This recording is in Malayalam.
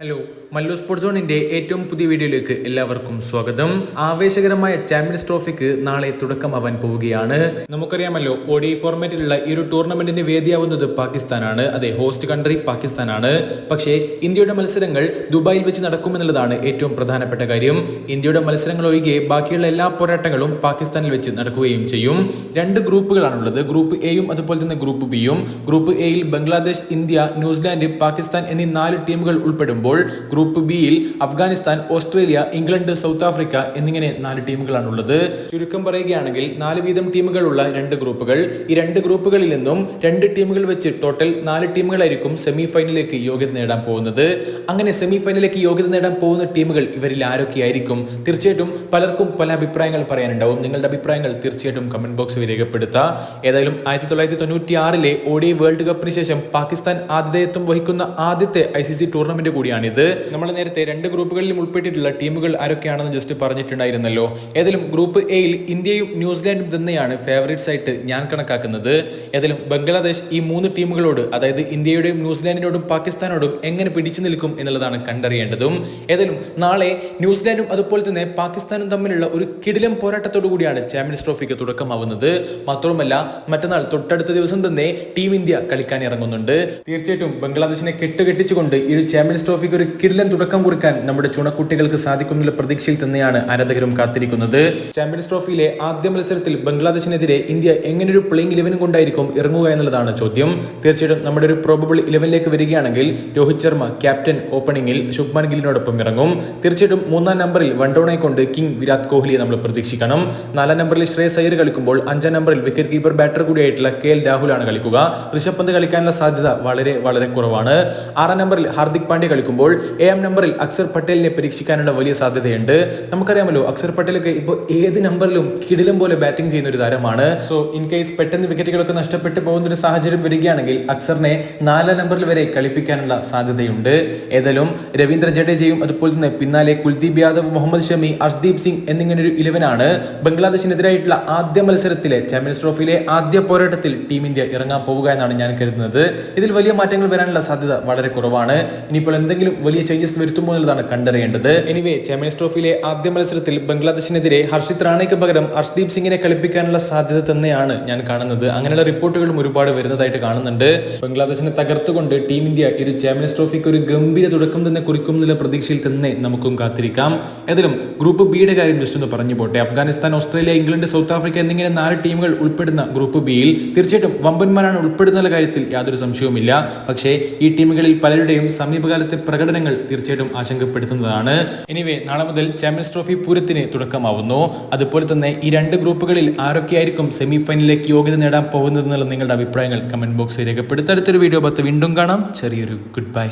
ഹലോ മല്ലു സ്പോർട്സ് സോണിന്റെ ഏറ്റവും പുതിയ വീഡിയോയിലേക്ക് എല്ലാവർക്കും സ്വാഗതം. ആവേശകരമായ ചാമ്പ്യൻസ് ട്രോഫിക്ക് നാളെ തുടക്കമാവാൻ പോവുകയാണ്. നമുക്കറിയാമല്ലോ ഒഡി ഫോർമാറ്റിലുള്ള ഈ ഒരു ടൂർണമെന്റിന് വേദിയാവുന്നത് പാകിസ്ഥാനാണ്. അതെ ഹോസ്റ്റ് കൺട്രി പാകിസ്ഥാനാണ്. പക്ഷേ ഇന്ത്യയുടെ മത്സരങ്ങൾ ദുബായിൽ വെച്ച് നടക്കുമെന്നുള്ളതാണ് ഏറ്റവും പ്രധാനപ്പെട്ട കാര്യം. ഇന്ത്യയുടെ മത്സരങ്ങൾ ഒഴികെ ബാക്കിയുള്ള എല്ലാ പോരാട്ടങ്ങളും പാകിസ്ഥാനിൽ വെച്ച് നടക്കുകയും ചെയ്യും. രണ്ട് ഗ്രൂപ്പുകളാണുള്ളത്. ഗ്രൂപ്പ് എയും അതുപോലെ തന്നെ ഗ്രൂപ്പ് ബിയും ഗ്രൂപ്പ് എയിൽ ബംഗ്ലാദേശ് ഇന്ത്യ ന്യൂസിലാൻഡ് പാകിസ്ഥാൻ എന്നീ നാല് ടീമുകൾ ഉൾപ്പെടുമ്പോൾ ഗ്രൂപ്പ് ബിയിൽ Afghanistan Australia England South Africa എന്നിങ്ങനെ നാല് ടീമുകളാണുള്ളത്. ചുരുക്കം പറയുകയാണെങ്കിൽ നാല് വീതം ടീമുകളുള്ള രണ്ട് ഗ്രൂപ്പുകൾ ഈ രണ്ട് ഗ്രൂപ്പുകളിൽ നിന്നും രണ്ട് ടീമുകൾ വെച്ച് ടോട്ടൽ നാല് ടീമുകളായിരിക്കും സെമി ഫൈനലിലേക്ക് യോഗ്യത നേടാൻ പോകുന്നത്. അങ്ങനെ സെമി ഫൈനലിലേക്ക് യോഗ്യത നേടാൻ പോകുന്ന ടീമുകൾ ഇവരിൽ ആരൊക്കെയായിരിക്കും തീർച്ചയായിട്ടും പലർക്കും പല അഭിപ്രായങ്ങൾ പറയാനുണ്ടാവും. നിങ്ങളുടെ അഭിപ്രായങ്ങൾ തീർച്ചയായിട്ടും കമന്റ് ബോക്സിൽ രേഖപ്പെടുത്താം ഏതായാലും ആയിരത്തി തൊള്ളായിരത്തി തൊണ്ണൂറ്റി ആറിലെ ഒഡി വേൾഡ് കപ്പിന് ശേഷം പാകിസ്ഥാൻ ആതിഥേയത്വം വഹിക്കുന്ന ആദ്യത്തെ ഐ സി സി ടൂർണമെന്റ് കൂടിയാണിത് നമ്മൾ നേരത്തെ രണ്ട് ഗ്രൂപ്പുകളിലും ഉൾപ്പെട്ടിട്ടുള്ള ടീമുകൾ ആരൊക്കെയാണെന്ന് ജസ്റ്റ് പറഞ്ഞിട്ടുണ്ടായിരുന്നല്ലോ. ഏതായാലും ഗ്രൂപ്പ് എയിൽ ഇന്ത്യയും ന്യൂസിലാൻഡും തന്നെയാണ് ഫേവറേറ്റ്സ് ആയിട്ട് ഞാൻ കണക്കാക്കുന്നത്. ഏതായാലും ബംഗ്ലാദേശ് ഈ മൂന്ന് ടീമുകളോട് അതായത് ഇന്ത്യയുടെയും ന്യൂസിലാൻഡിനോടും പാകിസ്ഥാനോടും എങ്ങനെ പിടിച്ചു നിൽക്കും എന്നുള്ളതാണ് കണ്ടറിയേണ്ടതും. ഏതായാലും നാളെ ന്യൂസിലാൻഡും അതുപോലെ തന്നെ പാകിസ്ഥാനും തമ്മിലുള്ള ഒരു കിടിലം പോരാട്ടത്തോടു കൂടിയാണ് ചാമ്പ്യൻസ് ട്രോഫിക്ക് തുടക്കമാവുന്നത്. മാത്രമല്ല മറ്റന്നാൾ തൊട്ടടുത്ത ദിവസം തന്നെ ടീം ഇന്ത്യ കളിക്കാൻ ഇറങ്ങുന്നുണ്ട്. തീർച്ചയായിട്ടും ബംഗ്ലാദേശിനെ കെട്ടുകെട്ടിച്ചുകൊണ്ട് ഈ ഒരു ചാമ്പ്യൻസ് ട്രോഫിക്ക് ഒരു കിടിലൻ തുടക്കം കുറിക്കാൻ നമ്മുടെ ചുണക്കുട്ടികൾക്ക് സാധിക്കുമെന്നുള്ള പ്രതീക്ഷയിൽ തന്നെയാണ് ആരാധകരും കാത്തിരിക്കുന്നത്. ചാമ്പ്യൻസ് ട്രോഫിയിലെ ആദ്യ മത്സരത്തിൽ ബംഗ്ലാദേശിനെതിരെ ഇന്ത്യ എങ്ങനെ ഒരു പ്ലേയിങ് ഇലവൻ കൊണ്ടായിരിക്കും ഇറങ്ങുക എന്നുള്ളതാണ് ചോദ്യം. തീർച്ചയായിട്ടും നമ്മുടെ ഒരു പ്രോബബിൾ ഇലവനിലേക്ക് വരികയാണെങ്കിൽ രോഹിത് ശർമ്മ ക്യാപ്റ്റൻ ഓപ്പണിംഗിൽ ശുഭ്മാൻ ഗില്ലിനോടൊപ്പം ഇറങ്ങും. തീർച്ചയായിട്ടും മൂന്നാം നമ്പറിൽ വൺഡൌണെ കൊണ്ട് കിങ് വിരാട് കോഹ്ലിയെ നമ്മൾ പ്രതീക്ഷിക്കണം. നാലാം നമ്പറിൽ ശ്രേയസ് അയ്യർ കളിക്കുമ്പോൾ അഞ്ചാം നമ്പറിൽ വിക്കറ്റ് കീപ്പർ ബാറ്റർ കൂടിയായിട്ടുള്ള കെ എൽ രാഹുലാണ് കളിക്കുക. ഋഷഭ് പന്ത് കളിക്കാനുള്ള സാധ്യത വളരെ വളരെ കുറവാണ്. ആറാം നമ്പറിൽ ഹാർദിക് പാണ്ഡ്യ കളിക്കുമ്പോൾ ഏഴാം നമ്പറിൽ അക്സർ പട്ടേലിനെ പരീക്ഷിക്കാനുള്ള വലിയ സാധ്യതയുണ്ട്. നമുക്കറിയാമല്ലോ അക്സർ പട്ടേലൊക്കെ ഇപ്പോൾ ഏത് നമ്പറിലും കിടിലം പോലെ ബാറ്റിംഗ് ചെയ്യുന്ന ഒരു താരമാണ്. സോ ഇൻ കേസ് പെട്ടെന്ന് വിക്കറ്റുകളൊക്കെ നഷ്ടപ്പെട്ടു പോകുന്ന ഒരു സാഹചര്യം വരികയാണെങ്കിൽ അക്സറിനെ നാലാം നമ്പറിൽ വരെ കളിപ്പിക്കാനുള്ള സാധ്യതയുണ്ട്. ഏതായാലും രവീന്ദ്ര ജഡേജയും അതുപോലെ തന്നെ പിന്നാലെ കുൽദീപ് യാദവ് മുഹമ്മദ് ഷമി അർഷ്ദീപ് സിംഗ് എന്നിങ്ങനെ ഒരു ഇലവനാണ്. ബംഗ്ലാദേശിനെതിരായിട്ടുള്ള ആദ്യ മത്സരത്തിലെ ചാമ്പ്യൻസ് ട്രോഫിയിലെ ആദ്യ പോരാട്ടത്തിൽ ടീം ഇന്ത്യ ഇറങ്ങാൻ പോവുക എന്നാണ് ഞാൻ കരുതുന്നത്. ഇതിൽ വലിയ മാറ്റങ്ങൾ വരാനുള്ള സാധ്യത വളരെ കുറവാണ്. ഇനിയിപ്പോൾ എന്തെങ്കിലും വലിയ ചേഞ്ചസ് വരുത്തുമോ എന്നുള്ളതാണ് കണ്ടറിയേണ്ടത്. എനിവേ ചാമ്പ്യൻസ് ട്രോഫിയിലെ ആദ്യ മത്സരത്തിൽ ബംഗ്ലാദേശിനെതിരെ ഹർഷിത് റാണയ്ക്ക് പകരം ഹർഷ്ദീപ് സിംഗിനെ കളിപ്പിക്കാനുള്ള സാധ്യത തന്നെയാണ് ഞാൻ കാണുന്നത്. അങ്ങനെയുള്ള റിപ്പോർട്ടുകളും ഒരുപാട് വരുന്നതായിട്ട് കാണുന്നുണ്ട്. ബംഗ്ലാദേശിനെ തകർത്തുകൊണ്ട് ടീം ഇന്ത്യ ഒരു ചാമ്പ്യൻസ് ട്രോഫിക്ക് ഒരു ഗംഭീര തുടക്കം തന്നെ കുറിക്കും എന്നുള്ള പ്രതീക്ഷയിൽ തന്നെ നമുക്കും കാത്തിരിക്കാം. ഏതായാലും ഗ്രൂപ്പ് ബിയുടെ കാര്യം ജസ്റ്റ് ഒന്ന് പറഞ്ഞു പോട്ടെ. Afghanistan Australia England South Africa എന്നിങ്ങനെ നാല് ടീമുകൾ ഉൾപ്പെടുന്ന ഗ്രൂപ്പ് ബിയിൽ തീർച്ചയായിട്ടും വമ്പന്മാരാണ് ഉൾപ്പെടുന്ന കാര്യത്തിൽ യാതൊരു സംശയവുമില്ല. പക്ഷേ ഈ ടീമുകളിൽ പലരുടെയും സമീപകാലത്തെ പ്രകടനങ്ങൾ തീർച്ചയായിട്ടും ആശങ്കപ്പെടുത്തുന്നതാണ്. എനിവേ നാളെ മുതൽ ചാമ്പ്യൻസ് ട്രോഫി പൂരത്തിന് തുടക്കമാവുന്നു. അതുപോലെ തന്നെ ഈ രണ്ട് ഗ്രൂപ്പുകളിൽ ആരൊക്കെയായിരിക്കും സെമി ഫൈനലിലേക്ക് യോഗ്യത നേടാൻ പോകുന്നത് എന്നുള്ള നിങ്ങളുടെ അഭിപ്രായങ്ങൾ കമന്റ് ബോക്സിൽ രേഖപ്പെടുത്തി. അടുത്തൊരു വീഡിയോ പത്ത് വീണ്ടും കാണാം. ചെറിയൊരു ഗുഡ് ബൈ.